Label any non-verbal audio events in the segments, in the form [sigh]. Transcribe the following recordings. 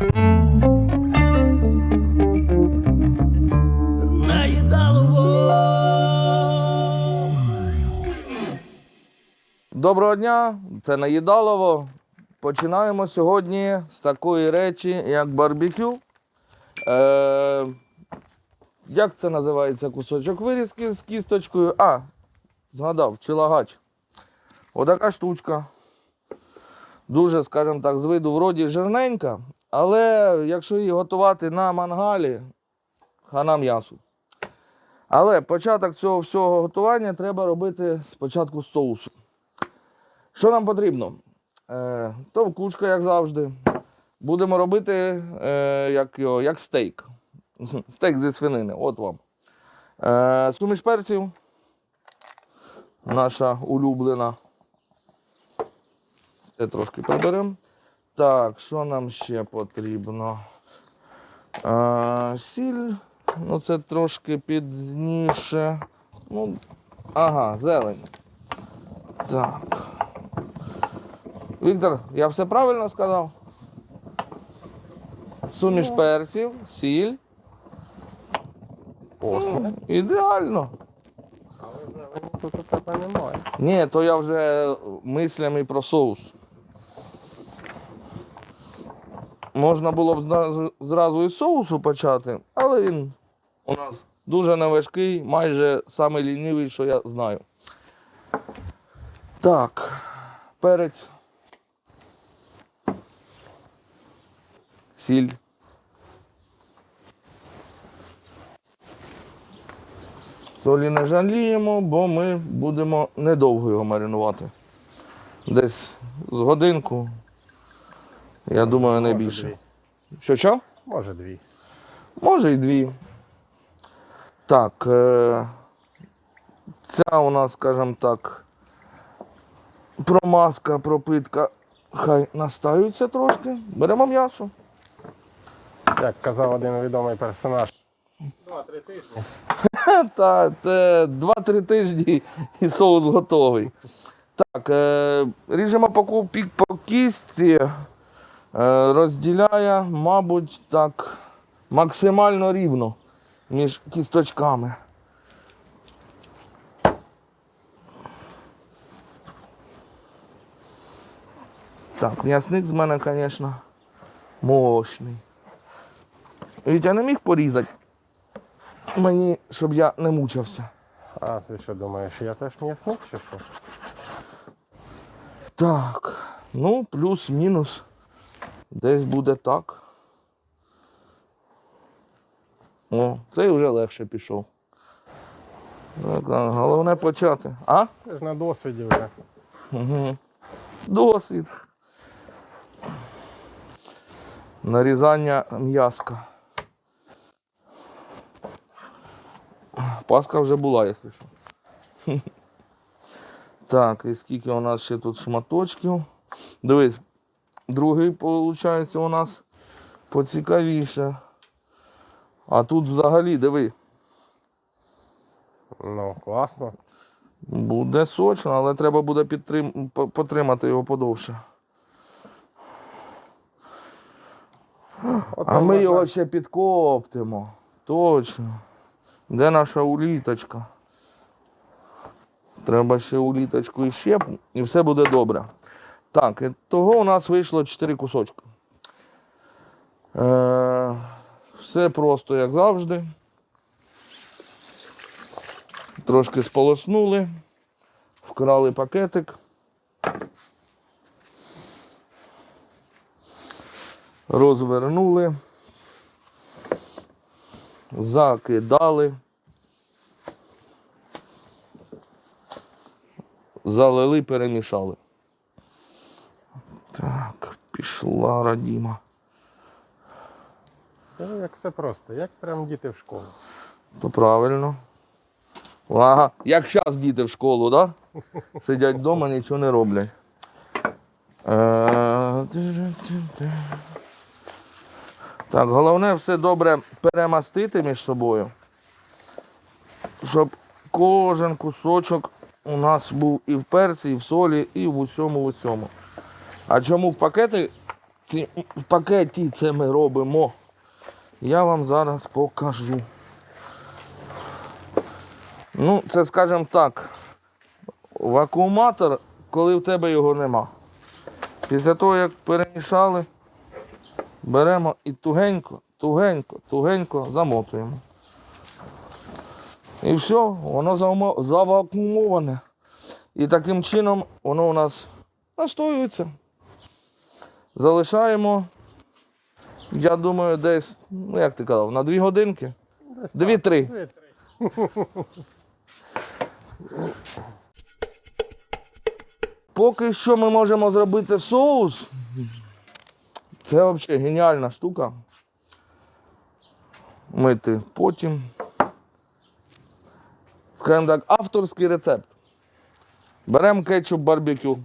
Доброго дня, це Наїдалово. Починаємо сьогодні з такої речі, як барбекю. Е, як це називається кусочок вирізки з кісточкою? А, згадав, чилагач. Отака штучка. Дуже, скажімо так, з виду вроді жирненька, але якщо її готувати на мангалі, хана м'ясу. Але початок цього всього готування треба робити спочатку з соусу. Що нам потрібно? Е, товкучка, як завжди. Будемо робити е, як, його, як стейк. [laughs] Стейк зі свинини. От вам. Е, суміш перців. Наша улюблена. Це трошки приберемо. Так, що нам ще потрібно? Е, сіль. Ну, це трошки пізніше. Ну, ага, зелень. Так. Віктор, я все правильно сказав? Суміш перців, сіль. Посне. Ідеально. Але зелені тут у тебе немає. Ні, то я вже мислями про соус. Можна було б зразу із соусу почати, але він у нас дуже неважкий, майже самий лінивий, що я знаю. Так, перець. Сіль. Солі не жаліємо, бо ми будемо недовго його маринувати. Десь з годинку. Я думаю, не Може, більше. дві. Що що? Може дві. Може і дві. Так. Е- ця у нас, скажімо так, промазка, пропитка. Хай настаються трошки. Беремо м'ясо. Як казав один відомий персонаж. Два-три тижні. [laughs] Та, це 2-3 тижні і соус готовий. Так, е, ріжемо по, ку- пі- по кістці, розділяє, мабуть, так, максимально рівно між кісточками. Так, м'ясник з мене, звісно, мощний. Вітя не міг порізати мені, щоб я не мучився. А ти що думаєш, я теж м'ясник чи що? Так, ну, плюс-мінус. Десь буде так. О, цей вже легше пішов. Так, головне почати. А? Ти ж на досвіді вже. Угу. Досвід. Нарізання м'яска. Паска вже була, якщо що. [laughs] Так, і скільки у нас ще тут шматочків. Дивись, другий, виходить, у нас поцікавіше. А тут взагалі, диви, Ну, класно. Буде сочно, але треба буде підтрим... потримати його подовше. От А ми можна- його ще підкоптимо. Точно. Де наша уліточка? Треба ще уліточку і щеп, і все буде добре. Так, того у нас вийшло 4 кусочки. Е, все просто, як завжди. Трошки сполоснули, вкрали пакетик. Розвернули, закидали, залили, перемішали. Так, пішла радіма. Це як все просто, як прям діти в школу. То правильно. Ага, як зараз діти в школу, да? Сидять вдома, нічого не роблять. Е, Так, головне все добре перемастити між собою, щоб кожен кусочок у нас був і в перці, і в солі, і в усьому в усьому. А чому в пакети ці в пакеті це ми робимо. Я вам зараз покажу. Ну, це, скажімо так, вакууматор, коли в тебе його нема. Після того, як перемішали, беремо і тугенько, тугенько, тугенько замотуємо. І все, воно завакуумоване. І таким чином воно у нас настоюється. Залишаємо, я думаю, десь, ну як ти казав, на дві годинки. Дві-три. [laughs] Поки що ми можемо зробити соус. Це взагалі геніальна штука. Мити потім. Скажімо так, авторський рецепт. Беремо кетчуп барбекю.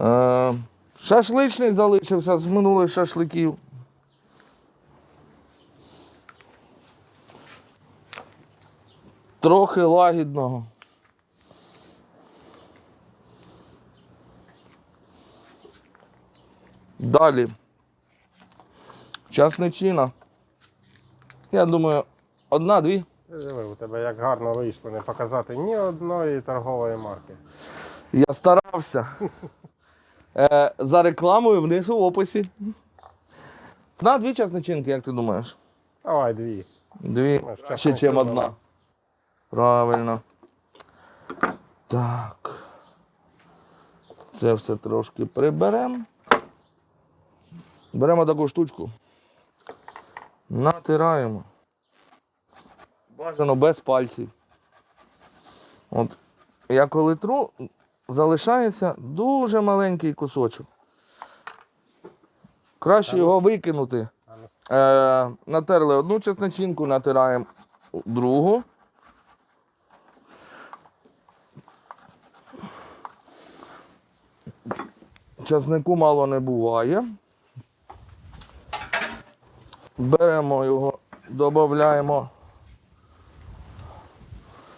Е, шашличник залишився з минулих шашликів. Трохи лагідного. Далі. Часничина. Я думаю, одна-дві. Диви, у тебе як гарно вийшло не показати ні одної торгової марки. Я старався. [laughs] Е, за рекламою внизу в описі. На дві часничинки, як ти думаєш? Давай дві. Дві Ну, ще чим одна. Правильно. Так. Це все трошки приберемо. Беремо таку штучку. Натираємо. Бажано без пальців. От я коли тру, залишається дуже маленький кусочок. Краще його викинути. Ну, Е, натерли одну чесночинку, натираємо другу. Часнику мало не буває. Беремо його, додаємо.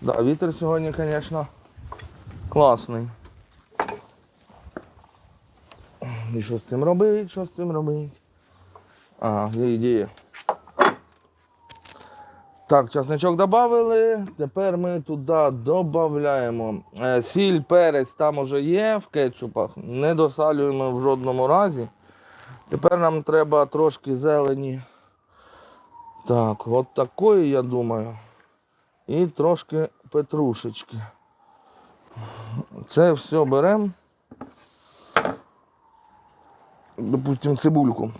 Да, вітер сьогодні, звісно, класний. І що з цим робить, що з цим робить? Ага, є ідея. Так, часничок додали. Тепер ми туди додаємо е, сіль, перець там уже є в кетчупах. Не досалюємо в жодному разі. Тепер нам треба трошки зелені. Так, от такої, я думаю. І трошки петрушечки. Це все беремо. Допустимо, цибульку.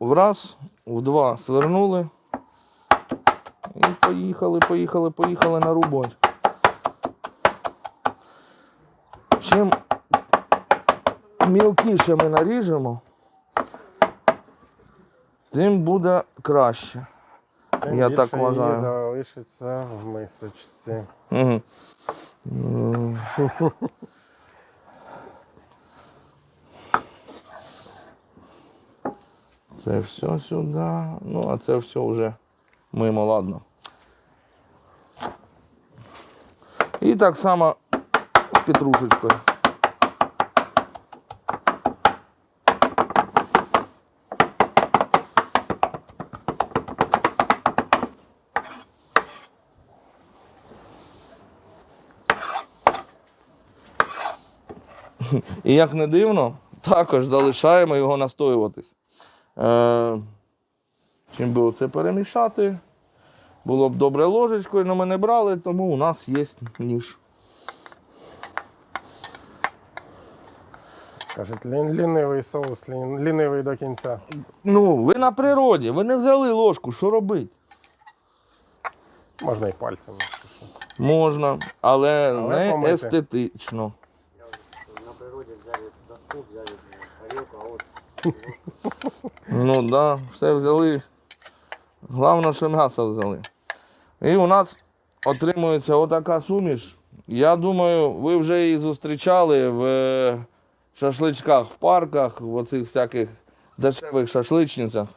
В раз, в два свернули. І поїхали, поїхали, поїхали на рубать. Чим мілкіше ми наріжемо, тим буде краще. тим Я більше так вважаю. її залишиться в мисочці. Угу. Це все сюди. Ну, а це все вже мимо, ладно. І так само з петрушечкою. І як не дивно, також залишаємо його настоюватись. Е, чим би це перемішати? Було б добре ложечкою, але ми не брали, тому у нас є ніж. Кажуть, лін- лінивий соус, лін- лінивий до кінця. Ну, ви на природі, ви не взяли ложку, що робити? Можна і пальцем. Можна, але, Але не помити. естетично. Ну так, да, все взяли. Головне, що м'ясо взяли. І у нас отримується отака суміш. Я думаю, ви вже її зустрічали в е, шашличках в парках, в оцих всяких дешевих шашличницях.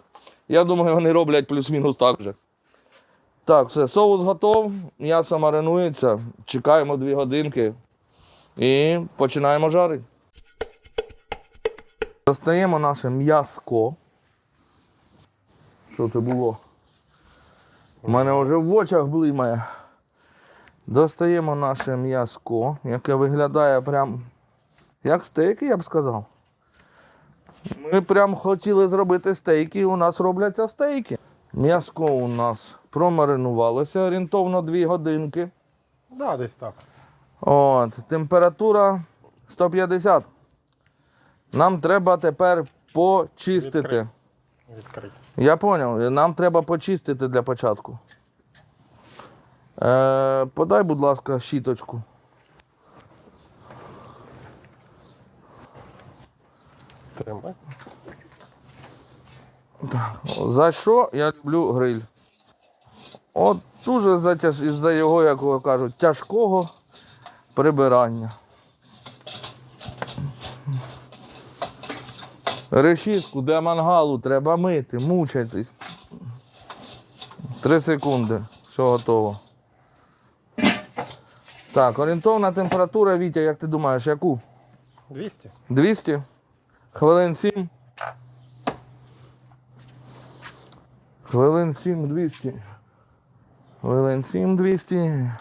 Я думаю, вони роблять плюс-мінус так же. Так, все, соус готов, м'ясо маринується, чекаємо 2 годинки і починаємо жарити. Достаємо наше м'яско. Що це було? У мене вже в очах блимає. Достаємо наше м'яско, яке виглядає прям як стейки, я б сказав. Ми прям хотіли зробити стейки, і у нас робляться стейки. М'яско у нас промаринувалося орієнтовно 2 годинки. Да, десь так. От, температура 150. Нам треба тепер почистити. Відкрити. Відкрити. Я зрозумів, нам треба почистити для початку. Е, подай, будь ласка, щіточку. Тримай. За що я люблю гриль? От дуже за, із-за його, як кажуть, тяжкого прибирання. Решітку для мангалу треба мити, мучайтесь. Три секунди. Все готово. Так, орієнтовна температура, Вітя, як ти думаєш, яку? 200. 200? Хвилин 7? Хвилин 7 200. Хвилин 7 200.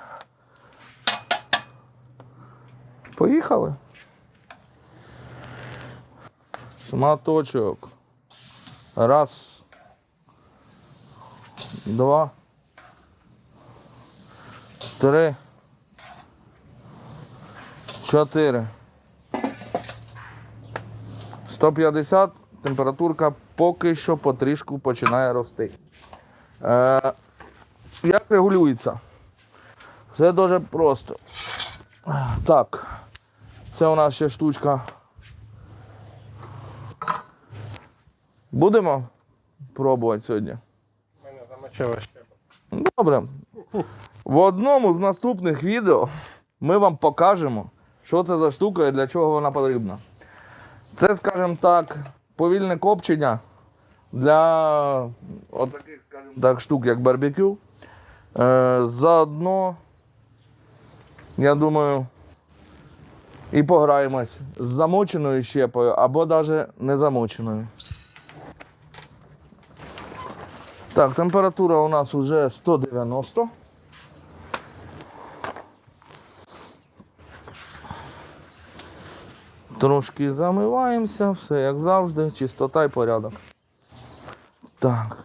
Поїхали. Шматочок. Раз. Два. Три. Чотири. 150, температурка поки що потрішку починає рости. Е, як регулюється? Все дуже просто. Так, це у нас ще штучка. Будемо пробувати сьогодні. Мене замочило ще. Добре. В одному з наступних відео ми вам покажемо, що це за штука і для чого вона потрібна. Це, скажімо так, повільне копчення для отаких, скажімо так, штук, як барбекю. Е, заодно, я думаю, і пограємось з замоченою щепою або навіть не замоченою. Так, температура у нас уже 190. Трошки замиваємося, все як завжди, чистота і порядок. Так.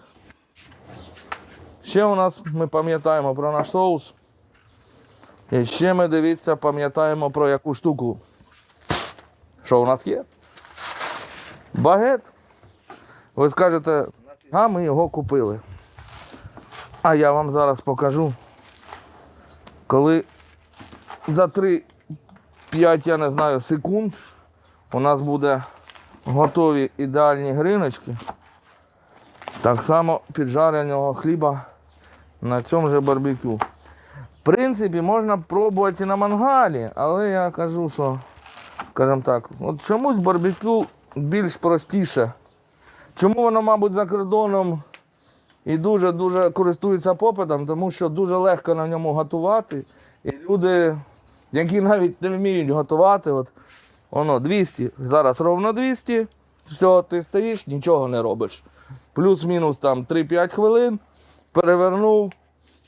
Ще у нас ми пам'ятаємо про наш соус. І ще ми дивіться, пам'ятаємо про яку штуку. Що у нас є? Багет. Ви скажете, а ми його купили. А я вам зараз покажу, коли за 3-5, я не знаю, секунд у нас буде готові ідеальні гриночки. Так само піджареного хліба на цьому же барбекю. В принципі, можна пробувати і на мангалі, але я кажу, що, скажімо так, от чомусь барбекю більш простіше. Чому воно, мабуть, за кордоном і дуже-дуже користується попитом, тому що дуже легко на ньому готувати. І люди, які навіть не вміють готувати, от воно 200, зараз ровно 200, все, ти стоїш, нічого не робиш. Плюс-мінус там 3-5 хвилин, перевернув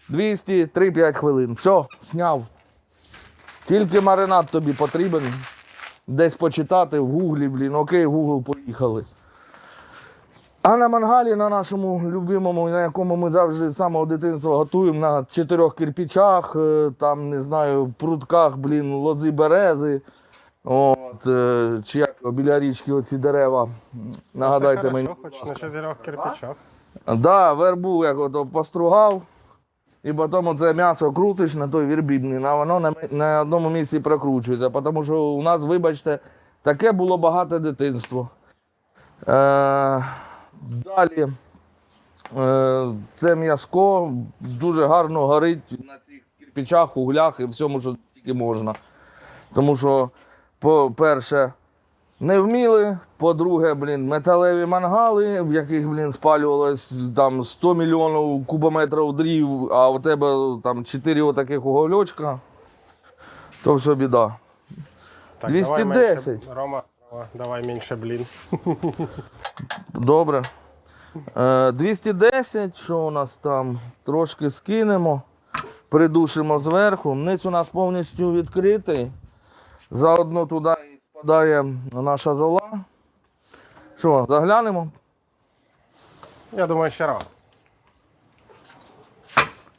200, 3-5 хвилин. Все, зняв. Тільки маринад тобі потрібен. Десь почитати в гуглі, блін, окей, Google, поїхали. А на мангалі, на нашому любимому, на якому ми завжди з самого дитинства готуємо на чотирьох кирпичах, е, там, не знаю, прутках, блін, лози берези. От, е, чи як біля річки оці дерева. Нагадайте Це мені. Хоч на чотирьох кирпичах. Да, вербу як ото постругав, і потім це м'ясо крутиш на той вірбі, блін, а воно на, на одному місці прокручується, тому що у нас, вибачте, таке було багате дитинство. Е, далі е, це м'яско дуже гарно горить на цих кирпичах, углях і всьому, що тільки можна. Тому що, по-перше, не вміли. По-друге, блін, металеві мангали, в яких, блін, спалювалось там 100 мільйонів кубометрів дрів, а у тебе там 4 отаких угольочка. То все біда. Так, 210. Давай менше, Рома, Рома, давай менше блін. Добре. Е, 210, що у нас там? Трошки скинемо, придушимо зверху. Низ у нас повністю відкритий. Заодно туди і спадає наша зола. Що, заглянемо? Я думаю, ще рано.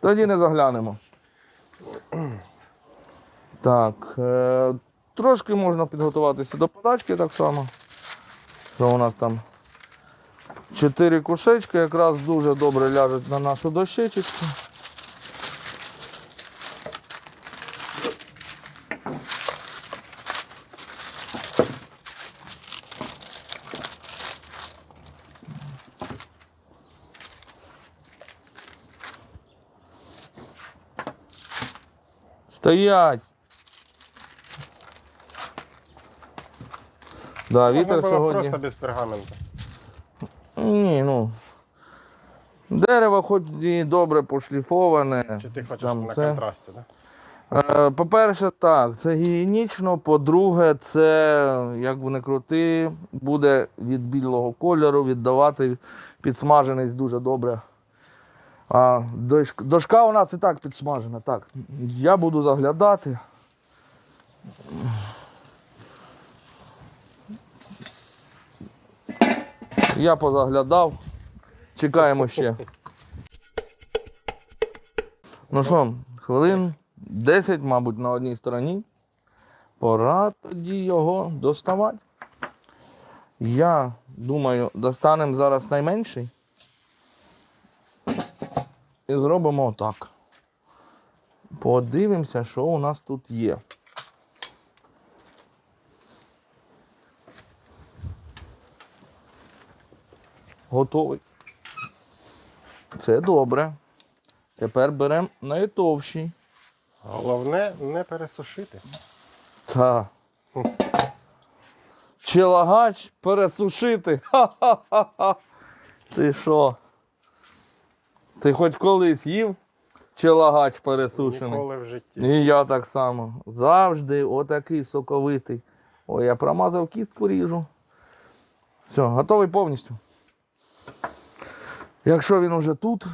Тоді не заглянемо. Так. Трошки можна підготуватися до подачки так само. Що у нас там? Чотири кушечки якраз дуже добре ляжуть на нашу дощечечку. Стоять! Да, вітер було сьогодні. просто без пергаменту. Ні, ну. Дерево хоч і добре пошліфоване. Чи ти хочеш там на це. контрасті, так? Е, По-перше, так, це гігієнічно. По-друге, це, як би не крути, буде від білого кольору віддавати підсмаженість дуже добре. А дошка, дошка у нас і так підсмажена. Так, я буду заглядати. Я позаглядав. Чекаємо ще. Ну що, хвилин 10, мабуть, на одній стороні. Пора тоді його доставати. Я думаю, достанемо зараз найменший. І зробимо отак. Подивимося, що у нас тут є. Готовий. Це добре. Тепер беремо найтовщий. Головне не пересушити. Та. Челагач пересушити. Ха-ха-ха. Ти що? Ти хоч колись їв челагач пересушений? Ніколи в житті. І я так само. Завжди отакий соковитий. Ой, я промазав кістку ріжу. Все, готовий повністю. Якщо він уже тут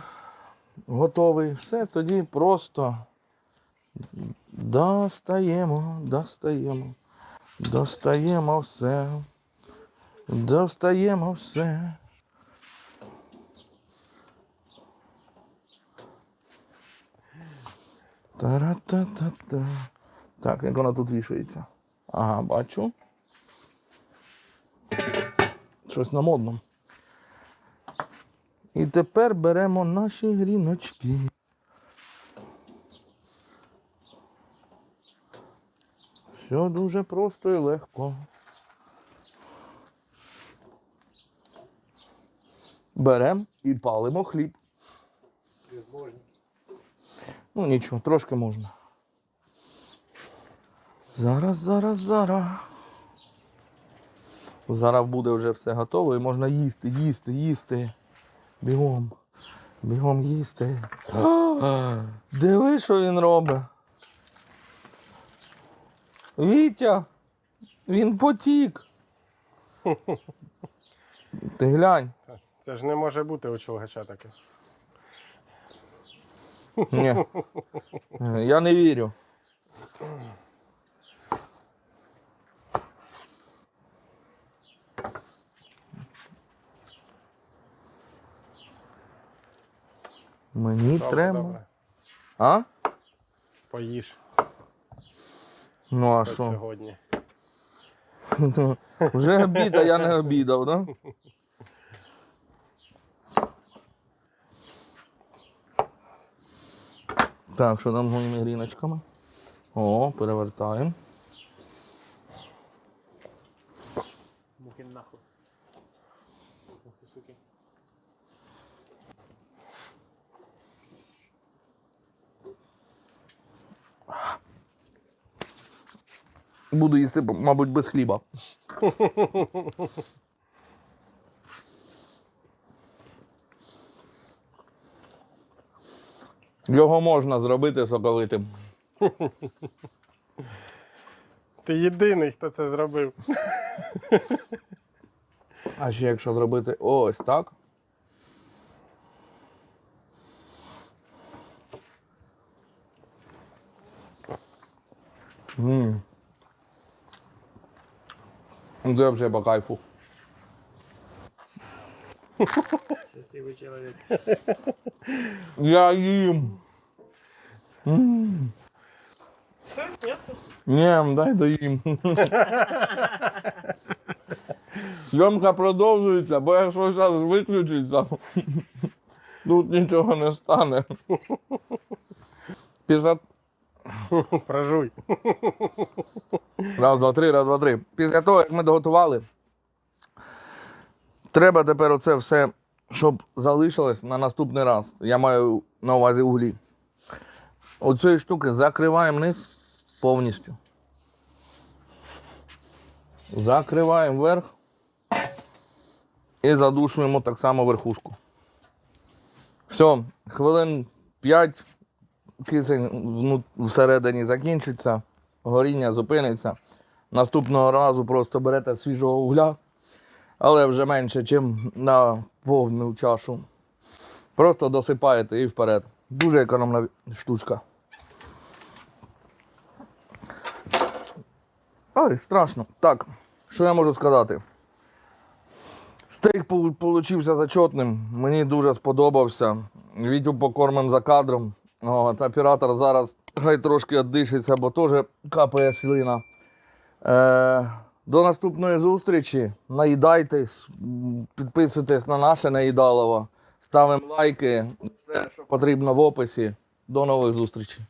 готовий, все, тоді просто достаємо, достаємо, достаємо все. Достаємо все. Та-ра-та-та-та. Так, як вона тут вішається. Ага, бачу. Щось на модному. І тепер беремо наші гріночки. Все дуже просто і легко. Беремо і палимо хліб. Ну нічого, трошки можна. Зараз, зараз, зараз. Зараз буде вже все готово і можна їсти, їсти, їсти. Бігом. Бігом їсти. Диви, що він робить. Вітя, він потік. [laughs] Ти глянь. Це ж не може бути у чолгача таке. Ні. [laughs] Я не вірю. Мені Добре, треба. добре. А? Поїж Ну а що? сьогодні. Вже обід, а я не обідав, да? Так, що там з моїми гріночками? О, перевертаємо. Буду їсти, мабуть, без хліба. Його можна зробити соковитим. Ти єдиний, хто це зробив. А ще якщо зробити ось так. Це вже по кайфу. Счастливый человек. Я їм. Нет? Ні, дай доїм. Зйомка продовжується, бо якщо зараз виключиться, тут нічого не стане. Після [laughs] Прожуй. Раз, два, три, раз, два, три. Після того, як ми доготували, треба тепер оце все, щоб залишилось на наступний раз. Я маю на увазі углі. Оцієї штуки закриваємо низ повністю. Закриваємо верх і задушуємо так само верхушку. Все, хвилин 5 кисень всередині закінчиться, горіння зупиниться. Наступного разу просто берете свіжого угля, але вже менше, ніж на повну чашу. Просто досипаєте і вперед. Дуже економна штучка. Ой, страшно. Так, що я можу сказати? Стейк пол- получився зачетним. Мені дуже сподобався. Вітю покормим за кадром. От, оператор зараз хай трошки віддишиться, бо теж капає слина. Е, до наступної зустрічі. Наїдайтесь, підписуйтесь на наше наїдалово, ставимо лайки. Все, що потрібно в описі. До нових зустрічей.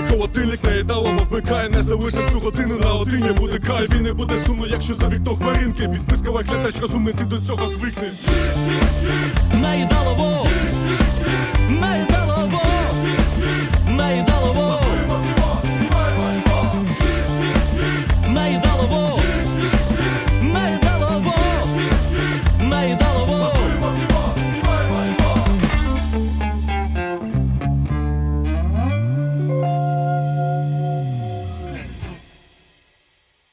Відкривай холодильник, наїдалово вмикає, не залишив цю годину на одині буде край, він не буде сумно, якщо за вікно хмаринки. Підписка лайк, глядач розумний, ти до цього звикни. Наїдалово, наїдалово, наїдалово.